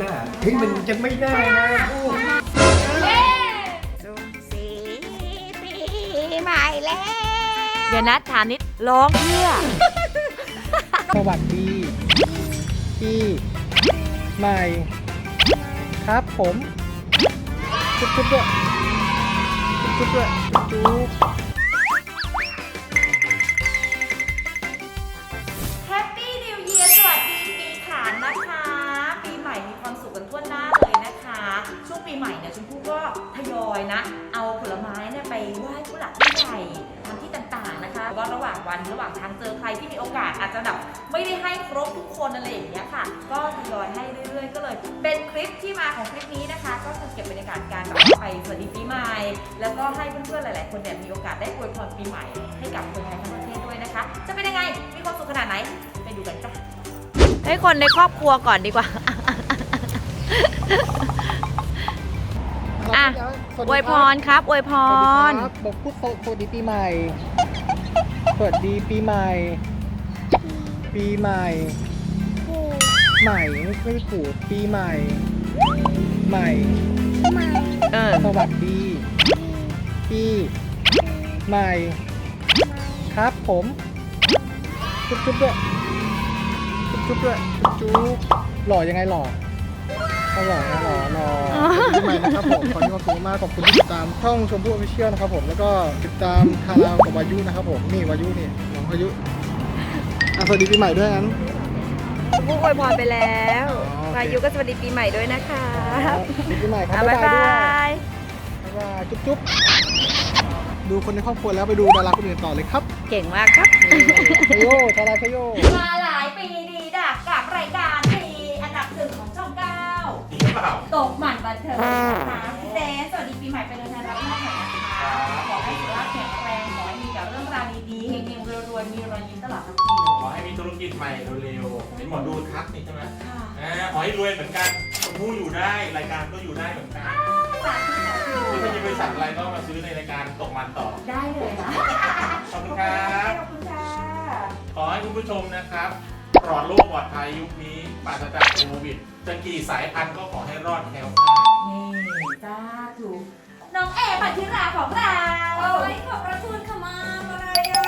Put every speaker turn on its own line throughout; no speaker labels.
หน้าเฮ้ยมันจะไม่ได้นะลูก
สุขสีปีใหม่แล้วเดี๋ยวนะถามนิดร้องเพื่อ
สวัสดีพี่ใหม่ ครับผมจุ๊บจุ๊บด้วยจุ๊บจุ๊บด้วยจุ๊บ
วงปีใหม่เนี่ยชมพู่ก็ทยอยนะ เอาผลไม้เนี่ยไปไหว้ผู้หลักผู้ใหญ่ทำที่ต่างๆนะคะว่าระหว่างวันระหว่างทางเจอใครที่มีโอกาสอาจจะแบบไม่ได้ให้ครบทุกคนอะไรอย่างเงี้ยค่ะ ก็ทยอยให้เรื่อยๆ ก็เลย เป็นคลิปที่มาของคลิปนี้นะคะ ก็คือเก็บบรรยากาศการแบบไปสวัสดีปีใหม่ แล้วก็ให้เพื่อนๆหลาย ๆ คนเนี่ยมีโอกาสได้อวยพรปีใหม่ ให้กับคนไทยทั้งประเทศด้วยนะคะ จะเป็นยังไงมีความสุขขนาดไหนไปดูกันจ้ะให้คนในครอบครัวก่อนดีกว่า อะ
สวัส
อ
ดี
วยพ
คบ
รครับอวยพ
สวัส
ร
ดีครับบอกพูดสวัสดีปีใหม่ สวัสดีปีใหม่ ปีใหม่ ใหม่ไม่ไม่ได้ผูดปีใหม่ ใหม่
เออ
สวัสดี ปีใหม่ ครับผมจุ๊บจุ๊บด้วยจุ๊บจุ๊บด้วยจุ๊บหล่อยังไงหล่อ เขาหล่อนะหล่อหล่อปีใหม่นะครับผมขอที่ความสุขมากขอบคุณที่ติดตามช่องชมพู่ออฟฟิเชียลนะครับผมแล้วก็ติดตามทางเราของวายุนะครับผมนี่วายุนี่น้องวายุอะสวัสดีปีใหม่ด้วยงั้น
ผู้อวยพรไปแล้ว
อ๋อโอเค
วายุก็สวัสดีปีใหม่ด้วยนะคะ
สวัสดีปีใหม่ครั
อะ
บ
บ๊าย
บ๊ายบาย
บา
ด้วย
ย
บ๊ายบายจุ๊บจุ๊บดูคนในครอบครัวแล้วไปดูดาราคนอื่นต่อเลยครับ
เก่งมากครับ
ชโยชาลาชโย
มาหลายปีดีดักกับรายการ
ริงหรือเปล่า
ตกหมันบันเทิงนะคะพี่เต้สวัสดีปีใหม่เป็นเดือนธันวาคมหน่อยนะคะขอให้สุขภาพแข็งแรงขอให้มีแต่เรื่องราวดีๆเฮงๆรวยๆมีรอยยิ้มตลอดทั้งปี
ขอให้มีธุรกิจใหม่เร็วๆเป็นหมอดูทักนี่ใช่ไหม
ค่ะ
อ่าขอให้รวยเหมือนกันชมพู่อยู่ได้ รายการก็อยู่ได้เหมือนกัน
สาธุสาธุ
หรือถ้าจะบริษัทอะไรก็มาซื้อในรายการตกมันต่อ
ได้เลยนะ
ขอบคุณครับ
ขอบคุณค่ะ
ขอให้คุณผู้ชมนะครับ ปลอดโรคปลอดภัยยุคนี้ปราศจากโควิดจะกี่สายพันธุ์ก็ขอให้รอดแคล้วคลาด
นี่สาธุน้องเอพันธิราของเรา
โอ้ยขอบพระคุณค่ะมาอะไรอะ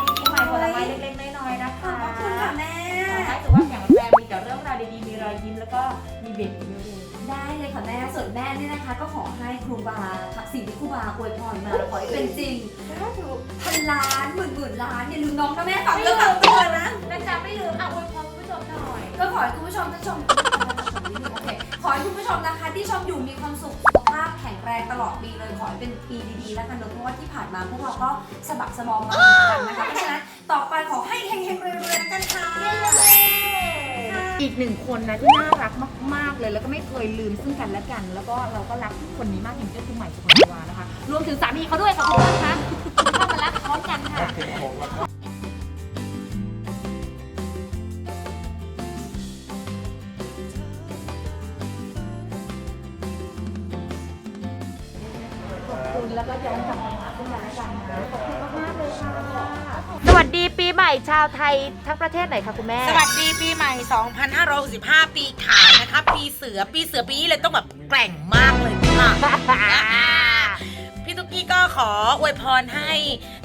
มีปีใหม่ผลไม้เล็กๆน้อยๆนะคะ
ขอบพระคุณค่ะแม่
ขอให้สุขภาพแข็งแรงมีแต่เรื่องราวดีๆ มีรอยยิ้มแล้วก็มีเบ็ดเยอะ
ได้เลยค่ะแม่ส่วนแม่เนี่ยนะคะ ก็ขอให้ครูบาสิ่งที่ครูบาอวยพรมาขอให้เป็นจริงพันล้านหมื่นหมื่นล้านอย่าลืมน้องนะแม่ฝากเรื่องฝากตัวนะ
ๆนะจ๊ะไม่ลืมเอาอวยพรคุณผู้ชมหน่อย
ก็ขอให้คุณผู้ชมท่านชมโอเคขอให้คุณผู้ชมนะคะ ที่ชมอยู่มีความสุขสุขภาพแข็งแรงตลอดปีเลยขอให้เป็นปีดีๆแล้วกันเนอะเพราะว่าที่ผ่านมาพวกเราก็สะบักสะบอมมาเหมือนกันนะคะเพราะฉะนั้นต่อไปขอให้เฮงๆรวยๆแล้วกันค่ะ
อีกหนึ่งคนนะที่น่ารักมาก ๆ เลย แล้วก็ไม่เคยลืมซึ่งกันและกัน แล้วก็เราก็รักคนนี้มากจริงๆก็คือใหม่สุพรรณวานะคะ รวมถึงสามีเขาด้วยค่ะคุณผู้ชมคะเข้ามารักพร้อมกันค่ะาวไทยทั้งประเทศหน่อยค่ะคุณแม่
สวัสดีปีใหม่ 2565 ปีขานนะคะ ปีเสือ ปีเสือปีนี้เลยต้องแบบแกร่งมากเลยค่ะ พี่ตุ๊กกี้ก็ขออวยพรให้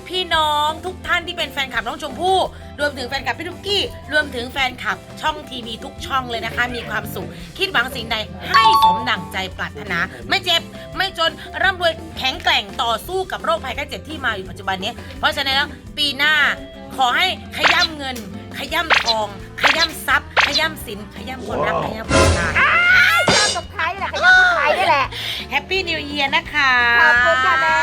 พี่น้องทุกท่านที่เป็นแฟนคลับน้องชมพู่ รวมถึงแฟนคลับพี่ตุ๊กกี้ รวมถึงแฟนคลับช่องทีวีทุกช่องเลยนะคะ มีความสุข คิดหวังสิ่งใดให้สมดั่งใจปรารถนา ไม่เจ็บ ไม่จนร่ำรวยแข็งแกร่งต่อสู้กับโรคภัยไข้เจ็บที่มาอยู่ปัจจุบันนี้ เพราะฉะนั้นแล้วปีหน้า ขอให้ขย่ำเงิน ขย่ำทอง ขย่ำทรัพย์ ขย่ำสิน ขย่ำความรัก ขย่ำความตาย
ชอบกับใครแหละขยันกับใครนี่แหละ
แฮปปี้นิวเยียร์นะคะ
ขอบคุณค่ะแม่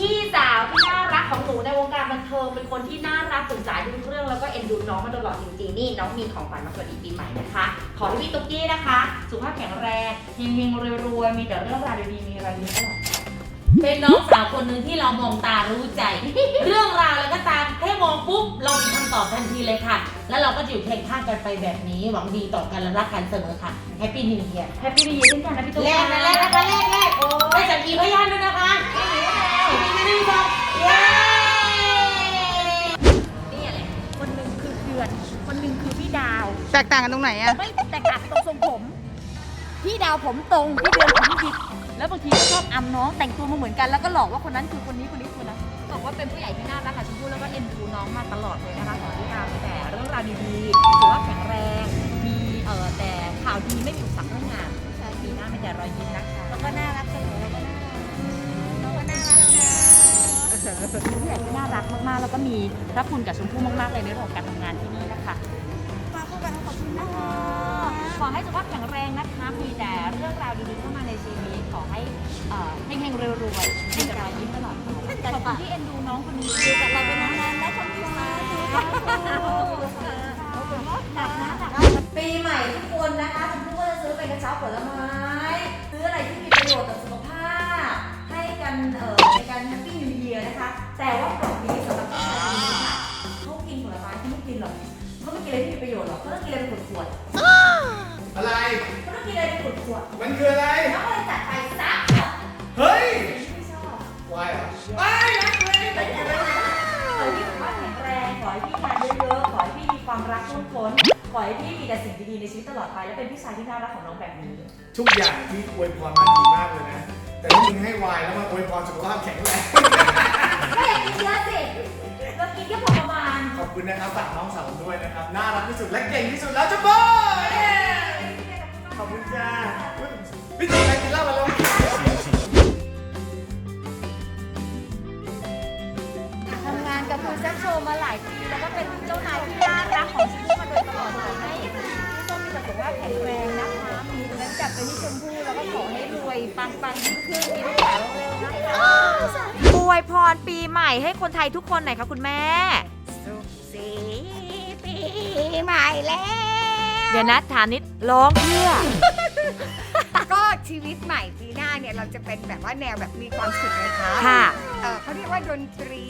พี่สาวที่น่ารักของหนูในวงการบันเทิงเป็นคนที่น่ารักสนใจทุกเรื่องแล้วก็เอ็นดูน้องมาตลอดจริงๆนี่น้องมีของขวัญมาสวัสดีปีใหม่นะคะ ขอให้พี่ตุ๊กกี้นะคะ สุขภาพแข็งแรงเฮงๆรวยๆมีแต่เรื่องราวดีๆมีรอยยิ้มตลอด
เป็นน้องสาวคนหนึ่งที่เรามองตารู้ใจ เรื่องราวอะไรก็ตามแค่มองปุ๊บเรามีคำตอบทันทีเลยค่ะ แล้วเราก็จะอยู่เคียงข้างกันไปแบบนี้ หวังดีต่อกันและรักกันเสมอค่ะแฮปปี้นิวเยียร์
แฮปปี้ดีเช่นกันนะพี่ตุ๊ก
แรกนะแรกนะคะแรกแรกได้สักขีพยานด้วยนะคะมีกันหนึ่งสองเย้
นี่อะไรคนหนึ่งคือเดือน คนหนึ่งคือพี่ดาว
แตกต่างกันตรงไหนอะ
ไม่แตกต่างกันตรงทรงผม พี่ดาวผมตรงพี่เดือนผมหยิก แล้วบางทีก็ชอบอำน้องแต่งตัวมาเหมือนกันแล้วก็หลอกว่าคนนั้นคือคนนี้คนนี้คือคนนั้นบอกว่าเป็นผู้ใหญ่ที่น่ารักค่ะชมพู่แล้วก็เอ็นดูน้องมาตลอดเลยนะคะขอพี่ดาวมีแต่เรื่องราวดีๆถือว่าแข็งแรงมีเอ่อแต่ข่าวดีไม่มีอุปสรรคเรื่องงานใช่ปีหน้ามีแต่รอยยิ้มนะคะแล้วก็น่ารักเสมอแล้วก็น่ารักแล้วก็น่ารักนะผู้ใหญ่ที่น่ารักมากๆ แล้วก็มีพระคุณกับชมพู่มากๆเลยในเรื่องของการทำงานที่นี่นะคะ
มาคู่กันขอบคุณนะคะ
ขอให้สุขภาพแข็งแรงนะคะมีแต่ ให้เอ่อเฮงๆรวยๆให้กับรอยยิ้มตลอดไปขอบคุณที่เอ็นดูน้องคนนี้ดูกับเราเป็นน้องนั้นและคนที่มาหนักนะหนัก
ปีใหม่ทุกคนนะคะชมพู่ก็จะซื้อเป็นกระเช้าผลไม้ ซื้ออะไรที่มีประโยชน์ต่อสุขภาพ ให้กันเอ่อในการแฮปปี้นิวเยียนะคะ แต่ว่ากล่องนี้สำหรับผู้ชายคนนี้ค่ะเขากินผลไม้เขาไม่กินหรอกเขาไม่กินอะไรที่มีประโยชน์หรอกเขาต้องกินอะไรเป็นขวด
อะไร
ๆเขาต้องกินอะไรเป็นขวด
มันคืออะไร
ๆแล้วก็เลยจัดไป พี่มีความรักท่วมท้นขอให้พี่มีแต่สิ่งดีๆในชีวิตตลอดไปและเป็นพี่ชายที่น่ารักของน้องแบบนี้
ทุกอย่างที่อวยพรมาดีมากเลยนะ แต่ที่มึงให้วายแล้วมาอวยพรสุขภาพแข็งแรง
ก็อย่ากินเยอะสิเรากินแค่พอประมาณ
ขอบคุณนะครับฝากน้องสาวผมด้วยนะครับ น่ารักที่สุดและเก่งที่สุดแล้วจ้าบอยขอบคุณจ้าพี่จีใครกินเหล้ามาแล้วา
นกับคุณแซคโชว์มาหลายปีแล้วก็เป็นเจ้านายที่น่ารักของชีวิตมาโดยตลอดขอให้พี่ส้มมีแต่สุขภาพแข็งแรงนะคะมีเงินจับไปที่ชมพู่แล้วก็ขอให้รวยปังๆยิ่งขึ้นมีลูกสาวเร็วๆนะคะอวยพรปีใหม่ให้คนไทยทุกคนหน่อยค่ะคุณแม่
สุขสีปีใหม่แล้ว
เดี๋ยวนะฐานิดร้องเพื่อ
ก็ชีวิตใหม่ปีหน้าเนี่ยเราจะเป็นแบบว่าแนวแบบมีความสุขนะคะ
ค่ะ
เออเขาเรียกว่าดนตรี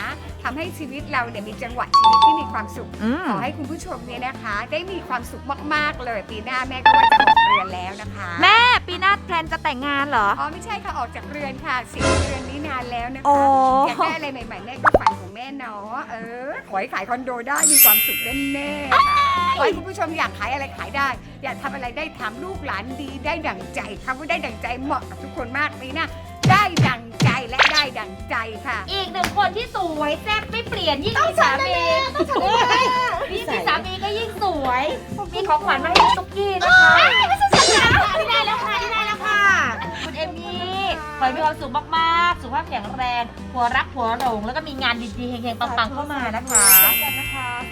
นะ ทำให้ชีวิตเราเนี่ยมีจังหวะชีวิตที่มีความสุข
อืม
ขอให้คุณผู้ชมเนี่ยนะคะ ได้มีความสุขมากๆเลย ปีหน้าแม่ก็ว่าจะออกเรือนแล้วนะคะ
แม่ปีหน้าแพลนจะแต่งงานเหรอ
อ๋อไม่ใช่ค่ะออกจากเรือนค่ะเสียเรือนนี้นานแล้วนะ
โอ้
คะอยากได้อะไรใหม่ๆแม่ก็ฝันของแม่เนาะเออขอให้ขายคอนโดได้มีความสุขแน่ๆค่ะขอให้คุณผู้ชมอยากขายอะไรขายได้ อยากทำอะไรได้ทำลูกหลานดีได้ดั่งใจคำว่าได้ดั่งใจเหมาะกับทุกคนมากปีหน้าได้ดั่งใจและ ได้ดั่งใจค่ะ
อีกหนึ่งคนที่สวยแซ่บไม่เปลี่ยนยิ่งมีสามียิ่งมีสามีก็ยิ่งสวย มีของขวัญมาให้พี่ตุ๊กกี้นะคะไม่ใช่ฉันค่ะที่ได้แล้วค่ะที่ได้แล้วค่ะ คุณเอมี่ขอให้มีความสุขมากๆ สุขภาพแข็งแรงหัวรักหัวหลงแล้วก็มีงานดีๆเฮงๆปังๆเข้ามานะคะ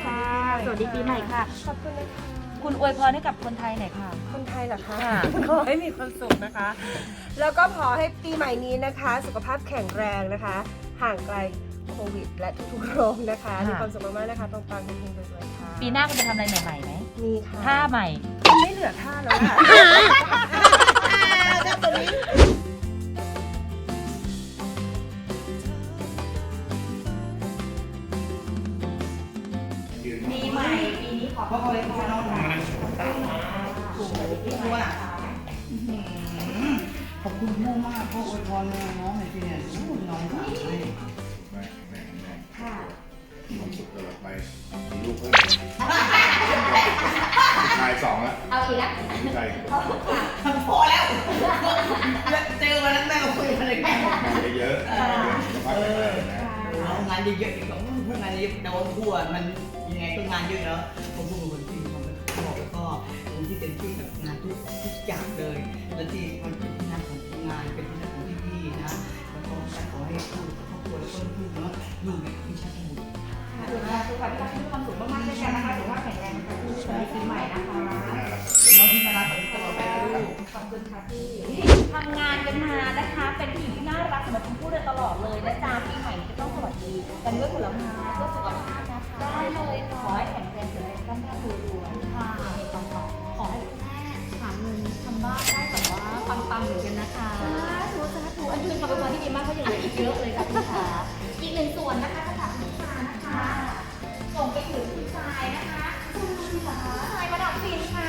ค่ะสวัสดีปีใหม่ค่ะ
ขอบคุณนะคะ
คุณอวยพรให้กับคนไทยหน่อยค่ะ
คนไทยเหรอคะ
ค่ะ
ขอให้มีความสุขนะคะ แล้วก็ขอให้ปีใหม่นี้นะคะ สุขภาพแข็งแรงนะคะ ห่างไกลโควิด และทุกๆโรคนะคะมีความสุขมากๆนะคะปังๆเฮงๆรวยๆค่ะ
ปีหน้าคุณจะทำอะไรใหม่ๆไหม
มีค่ะ
ท่าใหม่
ไม่เหลือท่าแล้วค่ะา
นเยอะ
ๆ
อีกแล้วพวกงานเยอะโดนทั่วมันยังไงก็งานเยอะเนาะผมพูดคนที่มันบอกแล้วก็คนที่เป็นที่กับงานทุกทุกอย่างเลยแล้วที่มันเป็นที่นั่นของงานเป็นที่นั่นของพี่ๆนะแล้วก็ขอให้พูดครอบครัวแล้วก็ลูกเนาะอยู่ในที่ชัดสมุทร
สุขภาพสุขภาพที่มีความสุขมากๆเช่นกันนะคะสุขภาแข็งแรงนะคะผู้ชมปีใหม่นะคะ
น้
องที่มารักตลอดไปลูก
ขอบคุณค่ะพี่ทำงานกันมานะคะ เป็นผู้หญิงที่น่ารักสำหรับคุณพูดได้ตลอดเลยนะจ๊ะปีใหม่ กันด้วยผลไม้เพื่อสุขภาพนะคะ ได้เลยขอให้แข็งแรงแข็งแรงตั้งแต่รวยๆค่ะปังๆขอให้คุณแม่หาเงินทำบ้านได้แบบว่าปังๆเหมือนกันนะคะสาธุสาธุอันนี้เป็นคำอวยพรที่ดีมากเพราะยังเหลืออีกเยอะเลยค่ะคุณขาอีกหนึ่งส่วนนะคะสำหรับคุณขานะคะส่งไปถึงคุณชายนะคะคุณชายมาดามฟินค่ะ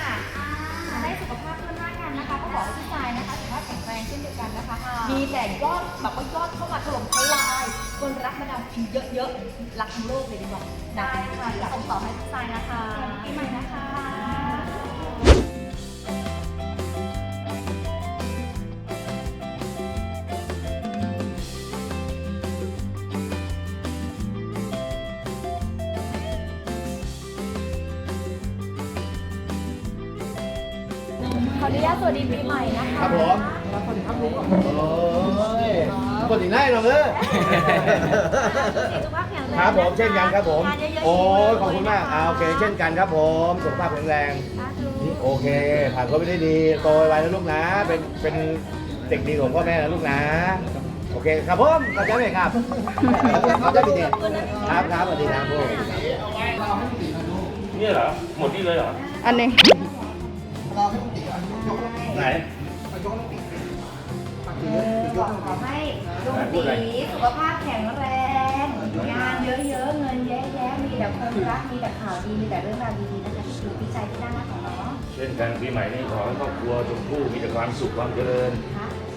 ได้สุขภาพเพื่อนห น้ากันนะคะก็บอกให้คุณชายนะคะสุขภาพแข็งแรงเช่นเดียวกันนะคะ มีแต่ยอดแบบว่ายอดเข้ามาถล่มทลาย คนรักมาดามฟินเยอะๆ รักทั้งโลกเลยดีกว่าได้ค่ะส่งต่อให้คุณชายนะคะ ปีใหม่นะคะ ออนุญาตสวัสดีปีใหม่นะคะ
ครับผมโอ้ยกดอีกได้หรอเออ
สุขภาพแข็งแรง
ครับผมเช่นกันครับผม
ทานเยอะๆ
โอ้ยขอบคุณมากอ่าโอเค เช่นกันครับผมสุขภาพแข็งแรงโอเค ผ่านก็ไม่ได้ดีโตไวนะลูกนะ เป็นเป็นเด็กดีของพ่อแม่นะลูกนะ โอเคครับผมขอบใจไหมครับขอบใจพี่เดชครับครับสวัสดีครับผม
นี่เหรอ หมดนี่เลยเหรอ
อัน หนึ่ง
ไหน
ขอให้ลุงตีสุขภาพแข็งแรง งานเยอะๆ เงินแยะๆมีแต่คนรัก มีแต่ข่าวดี มีแต่เรื่องราวดีๆนะคะที่ดีใจที่น่ารักของน้อง
เช่นกันปีใหม่นี้ขอให้ครอบครัวชมพู่มีแต่ความสุขความเจริญ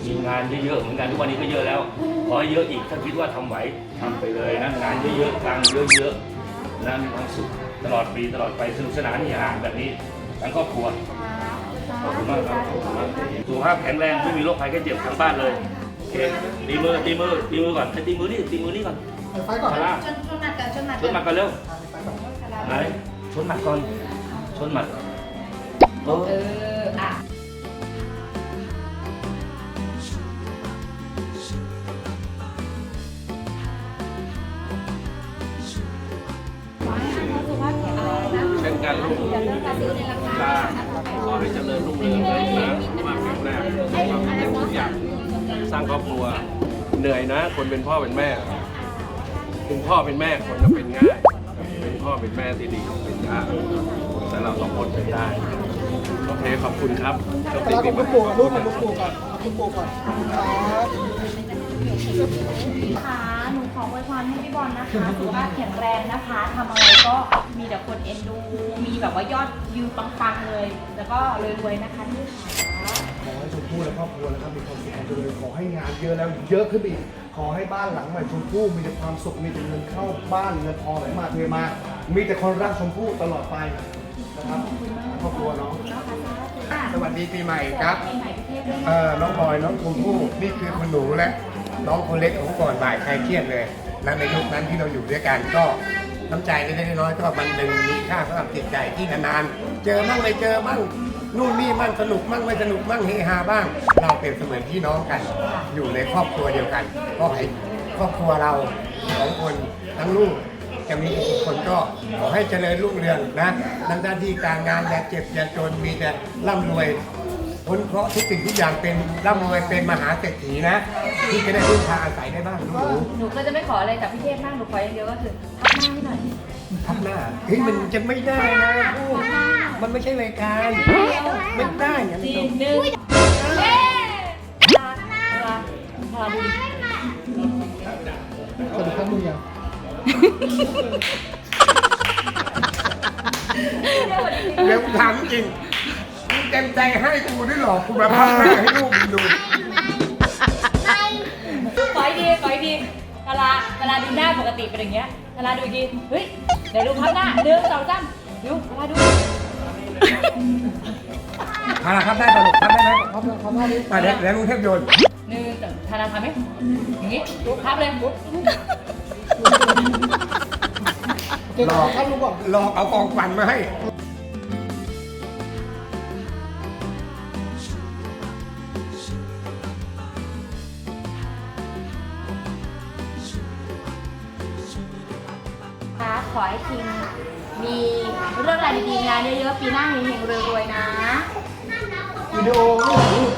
มีงานเยอะๆเหมือนกันทุกวันนี้ก็เยอะแล้ว ขอให้เยอะอีกถ้าคิดว่าทำไหวทำไปเลยนะงานเยอะๆกลางเยอะๆนะมีความสุขตลอดปีตลอดไปสนุกสนานอย่าห่างแบบนี้ทั้งครอบครัว ขอบคุณมากครับขอบคุณมากสุขภาพแข็งแรงไม่มีโรคภัยแค่เจ็บทั้งบ้านเลยโอเคตีมือตีมือตีมือก่อนให้ตีมือนี่ตีมือนี่ก่อนไฟก่อน
ชนชนหมัดกันชนหมัด
ชนหมัดก่อนเร็วไหนชนหมัดก่อนชนหมัดเออ
เอออะ
เช่นกันลูกตา ขอให้เจริญรุ่งเรืองเลยนะมากแข็งแรงความเป็นทุกอย่างสร้างครอบครัว เหนื่อยนะ คนเป็นพ่อเป็นแม่เป็นพ่อเป็นแม่คนจะเป็นง่าย เป็นพ่อเป็นแม่ที่ดีเป็นยากแต่เราสองคนเป็นได้โอเคขอบคุณครับโชคดี
เรา
ปี
ขอบคุณปู่ลูกขอบคุณปู่ก่อนขอบคุณปู่ก่อนขอบคุณครับ
ค่ะ ออวยพรให้พี่บอลนะคะสุขภาพแข็งแรงนะคะทำอะไรก็มีแต่คนเอ็นดู มีแบบว่ายอดวิวปังๆเลย แล้วก็รวยๆนะคะพี่ค่ะ
ขอให้ชมพู่และครอบครัวนะครับมีความสุขความเจริญขอให้งานเยอะแล้วเยอะขึ้นไปอีกขอให้บ้านหลังใหม่ชมพู่มีแต่ความสุขมีแต่เงินเข้าบ้านเงินทองไหลมาเทมา มีแต่คนรักชมพู่ตลอดไปนะครับครอบครัวน้อง
สวัสดีปีใหม่ครับ
ปีใหม่พี่เทพด้วยนะ
เอ่อน้องบอยน้องชมพู่นี่คือคุณหนูและ น้องคนเล็กของก่อนบ่ายใครเครียดเลยและในยุคนั้นที่เราอยู่ด้วยกันก็น้ำใจเล็กๆน้อยๆก็มันดึงมีค่าสำหรับจิตใจที่นานๆเจอมั่งไม่เจอมั่งนู่นนี่มั่งสนุกมั่งไม่สนุกมั่งเฮฮาบ้าง เราเป็นเสมือนพี่น้องกัน อยู่ในครอบครัวเดียวกัน ก็ให้ครอบครัวเราสองคนทั้งลูกจะมีทุกคนก็ขอให้เจริญรุ่งเรืองนะทั้งด้านที่การงานอย่าเจ็บอย่าจนมีแต่ร่ำรวย พ้นเคราะห์ทุกสิ่งทุกอย่างเป็นร่ำรวยเป็นมหาเศรษฐีนะที่จะได้พึ่งพาอาศัยได้บ้างหนู
หนูก็จะไม่ขออะไรจากพี่เทพมากหนูขออย่างเดียวก็คือพักหน้าให้หน่อย
ทับหน้าเฮ้ยมันจะไม่ได้นะพูดมันไม่ใช่รายการไม่ได้อย่าง
สี่
นี้
หนึ่งเย้พาพาพาดู
สวัสดีครับลุงยัง
เดี๋ยวถามจริงมึง เต็มใจให้กูด้วยเหรอกูมาพักหน้าให้ลูกมึงดู
ขออีกทีขออีกทีเวลาเวลาดูหน้าปกติเป็นอย่างเงี้ยเวลาดูอีกทีเฮ้ยเดี๋ยวดูพับหน้าหนึ่งสองสามดูเวลาดู
พาครับได้ปะลูกครับได้ไหมครับครับได้อะเดี๋ยวเดี๋ยวลุงเทพโยน
หนึ่งสองทาราทำไหมอย่างงี้พับเลยปุ๊บ
หลอกหลอกเอากองฟันมาให้
อะๆปีหน้าเฮงๆรวยๆนะ
วิดีโอไม่เหรอลูก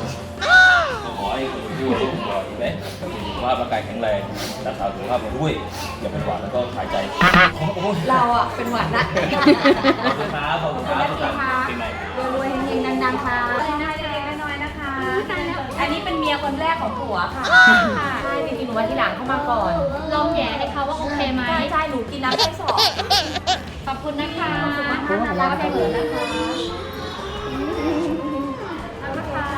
ขอให้คนผู้ให้ปล่อยไหมสุขภาพร่างกายแข็งแรงรักษาสุขภาพเราด้วย อย่าเป็นหวัดแล้วก็หายใจ
เราอะเป็นหวัดละ
ขอบคุณครับขอบคุณครับทุกท่านปีใหม่
รวยๆเฮงๆดังๆค่ะน้อยๆเล็กๆน้อยๆนะคะอันนี้เป็นเมียคนแรกของผัวค่ะใช่จริงๆหนูมาทีหลังเข้ามาก่อน
ลองแหย่ให้เขาว่าโอเคไหม
ใช่ใช่หนูกินน้ำไส้สอง
ขอบคุณนะคะ
น่ารักไปเลยนะคะนะคะ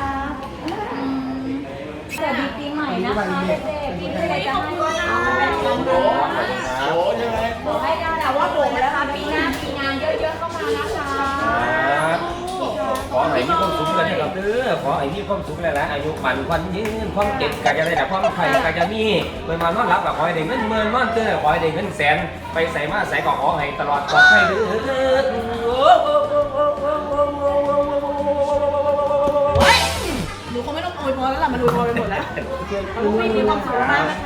สวัสดีปีใหม่นะคะเด็กๆปีนี้อะไรจะให้ว่าเอาแบ่งกันนะ
โอ้ใช่ไหม
ขอให้ได้แต่ว่าโบแล้วค่ะ ไอ้ที่ค
วามสุขหลายๆอายุมันวันยืนความเก็บกะจะได้แต่ความไข่กะจะมีไปมานอนรับกับคอยเด้งเงินเมื่อนอนเตือนขอยเด้งเงินแสน ไปใส่มาใส่กอกอให้ตลอดปอดภัยเด้อ
หนูคงไม่ต้องโอยพอแล้วล่ะ
มาดูนอวยพรไปหมดแล้วหนูมีความสุขมากนะค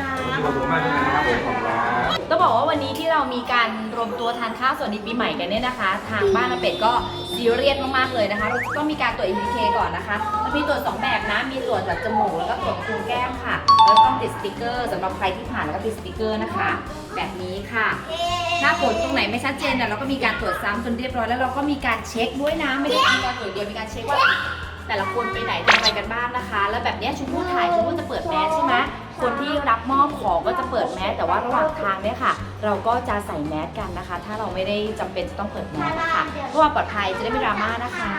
ะ
ต้องบอกว่าวันนี้ที่เรามีการรวมตัวทานข้าวสวัสดีปีใหม่กันเนี่ยนะคะ ทางบ้านอาเป็ดก็ซีเรียสมากๆเลยนะคะ เราต้องมีการตรวจ ATK ก่อนนะคะมันมีตรวจสองแบบนะ มีตรวจจากจมูกแล้วก็ตรวจโครงแก้มค่ะ แล้วต้องติดสติกเกอร์สำหรับใครที่ผ่านแล้วก็ติดสติกเกอร์นะคะ แบบนี้ค่ะ ถ้าผลตรงไหนไม่ชัดเจนเนี่ยเราก็มีการตรวจซ้ำจนเรียบร้อยแล้วเราก็มีการเช็คด้วยนะ ไม่ได้มีการตรวจเดียวมีการเช็คว่าแต่ละคนไปไหนทำอะไรกันบ้างนะคะ แล้วแบบนี้ยชมพู่ถ่ายชมพู่จะเปิดแมสใช่ไหม คนที่รับมอบของก็จะเปิดแมสแต่ว่าระหว่างทางเนี่ยค่ะ เราก็จะใส่แมสกันนะคะ ถ้าเราไม่ได้จำเป็นจะต้องเปิดแมสนะคะเพื่อความปลอดภัยจะได้ไม่ดราม่านะคะ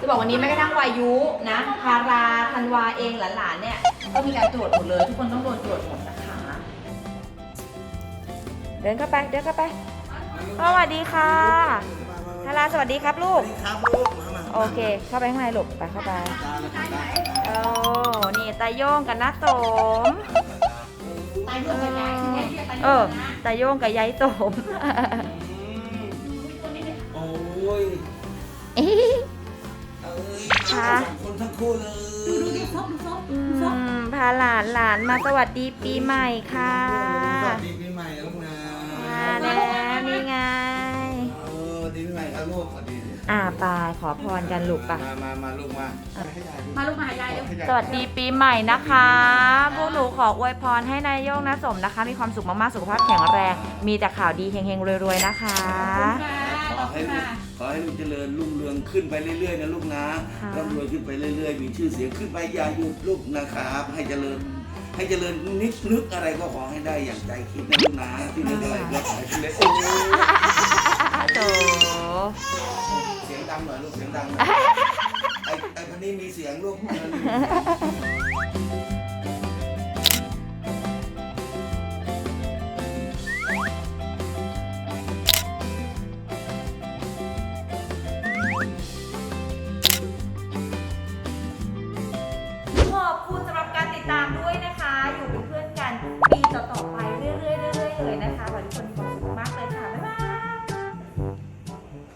จะบอกวันนี้แม้กระทั่งวายุนะพาราธันวาเองหลานๆเนี่ยก็มีการตรวจหมดเลย ทุกคนต้องโดนตรวจหมดนะคะ เดินเข้าไปเดินเข้าไปสวัสดีค่ะทาราสวัสดีครับลูก
ครับลูกมา
โอเค เข้าไปข้างในลูกไปเข้าไปโอ้นี่ตาโยงกับน้าสม
ตายด้วยกันยายใช่ไหมรียกตาย
เอ
ด้วย
อ
นะ
ตาโยงกับยายสม
โอ้ย
เอ๊ะ
เอ้ย
ค่ะ
คนทั้งคู่เลย
ดูดูดูซบดูซบ
อื
ดูซบ
มพาหลานหลานมาสวัสดีปีใหม่ค่ะ
สวัสดีปีใหม่ลูกนะ
มาแล้วนี่ไง อ่าไปขอพรกันลูกปะ
มามามาลูกมา
มาลูกมาหายายเร็ว
สวัสดีปีใหม่นะคะ พวกหนูขออวยพรให้นายโยงนะสมนะคะ มีความสุขมากๆ สุขภาพแข็งแรง มีแต่ข่าวดีเฮงๆรวยๆนะคะ
ขอให้ลูกขอให้ลูกเจริญรุ่งเรืองขึ้นไปเรื่อยๆนะลูกนะ
ค่ะ
ร่ำรวยขึ้นไปเรื่อยๆ มีชื่อเสียงขึ้นไปอย่าหยุดลูกนะครับ ให้เจริญ ให้เจริญนึกนึกอะไรก็ขอให้ได้อย่างใจคิดนะลูกนะที่นึกอะไรก็ขอให้สำเร็จโอ้ย
โถ
เสียงดังหน่อยลูกเสียงดังหน่อยไอ้ไอ้พันนี้มีเสียงลูก